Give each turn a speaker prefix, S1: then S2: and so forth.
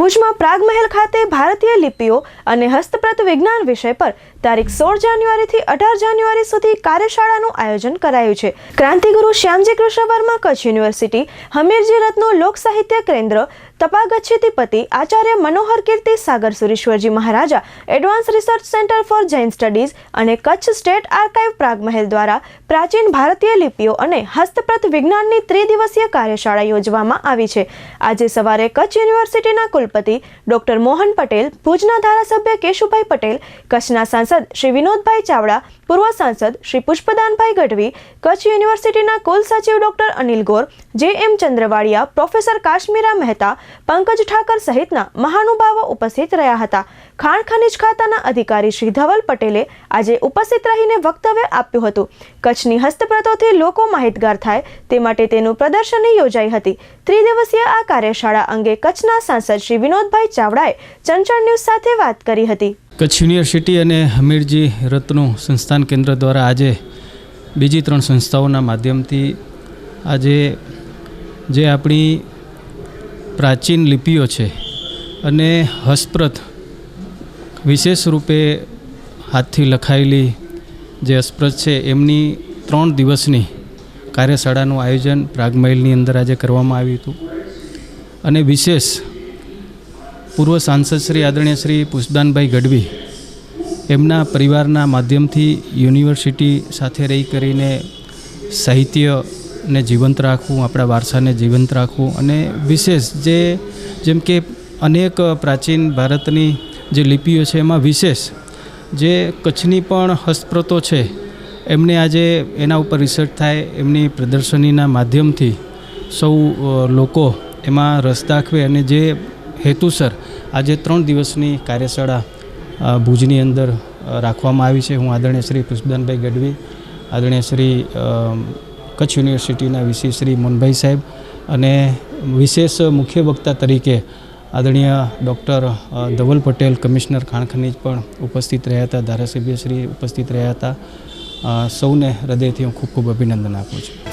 S1: ભુજમાં પ્રાગમહેલ ખાતે ભારતીય લિપિઓ અને હસ્તપ્રત વિજ્ઞાન વિષય પર તારીખ સોળ જાન્યુઆરીથી અઢાર જાન્યુઆરી સુધી કાર્યશાળાનું આયોજન કરાયું છે. ક્રાંતિગુરુ Shyamji Krishna Varma Kutch university, Hamirji રત્નો lock Sahitya Kendra તપાગચ્છિતિપતિ Acharya Manohar Kirti, Sagar Sureshwarji Maharaja, advance research centre for Jain studies અને કચ્છ સ્ટેટ આર્કાઇવ પ્રાગમહેલ દ્વારા પ્રાચીન ભારતીય લિપિઓ અને હસ્તપ્રત વિજ્ઞાનની ત્રિદિવસીય કાર્યશાળા યોજવામાં આવી છે. આજે સવારે કચ્છ યુનિવર્સિટીના કુલપતિ ડોક્ટર મોહન પટેલ, ભુજના ધારાસભ્ય કેશુભાઈ પટેલ, કચ્છના સાંસદ શ્રી વિનોદભાઈ ચાવડા, પૂર્વ સાંસદ શ્રી પુષ્પદાનભાઈ ગઢવી, કચ્છ યુનિવર્સિટીના કુલ સચિવ doctor Anil Gor J M Chandravadiya, professor Kashmira Mehta, Pankaj Thakar સહિતના મહાનુભાવો ઉપસ્થિત રહ્યા હતા. ખાણ ખનિજ ખાતાના અધિકારી શ્રી ધવલ પટેલે આજે ઉપસ્થિત રહીને વક્તવ્ય આપ્યું હતું. કચ્છની હસ્તપ્રતોથી લોકો માહિતગાર થાય તે માટે તેનું પ્રદર્શની યોજાઈ હતી. ત્રિદિવસીય આ કાર્યશાળા અંગે કચ્છના સાંસદ શ્રી વિનોદભાઈ ચાવડાએ ચંચળ ન્યૂઝ સાથે વાત કરી હતી.
S2: કચ્છ યુનિવર્સિટી અને હમીરજી રત્નો સંસ્થાન કેન્દ્ર દ્વારા આજે બીજી ત્રણ સંસ્થાઓના માધ્યમથી આજે જે આપણી પ્રાચીન લિપિઓ છે અને હસ્પ્રત વિશેષ રૂપે હાથથી લખાયેલી જે હસ્પ્રત છે, એમની ત્રણ દિવસની કાર્યશાળાનું આયોજન પ્રાગમહેલની અંદર આજે કરવામાં આવ્યું હતું. અને વિશેષ પૂર્વ સાંસદ શ્રી આદરણીય શ્રી પુષ્પદાનભાઈ ગઢવી એમના પરિવારના માધ્યમથી યુનિવર્સિટી સાથે રહી કરીને સાહિત્યને જીવંત રાખવું, આપણા વારસાને જીવંત રાખવું અને વિશેષ જે જેમ કે અનેક પ્રાચીન ભારતની જે લિપિઓ છે એમાં વિશેષ જે કચ્છની પણ હસ્તપ્રતો છે, એમને આજે એના ઉપર રિસર્ચ થાય, એમની પ્રદર્શનીના માધ્યમથી સૌ લોકો એમાં રસ દાખવે અને જે હેતુસર આજે ત્રણ દિવસની કાર્યશાળા ભુજની અંદર રાખવામાં આવી છે. હું આદરણીય શ્રી પુષ્પદાનભાઈ ગઢવી, આદરણીય શ્રી કચ્છ યુનિવર્સિટીના વીસી શ્રી મોનભાઈ સાહેબ અને વિશેષ મુખ્ય વક્તા તરીકે આદરણીય ડૉક્ટર ધવલ પટેલ, કમિશનર ખાણ પણ ઉપસ્થિત રહ્યા હતા. ધારાસભ્ય શ્રી ઉપસ્થિત રહ્યા હતા. સૌને હૃદયથી હું ખૂબ ખૂબ અભિનંદન આપું છું.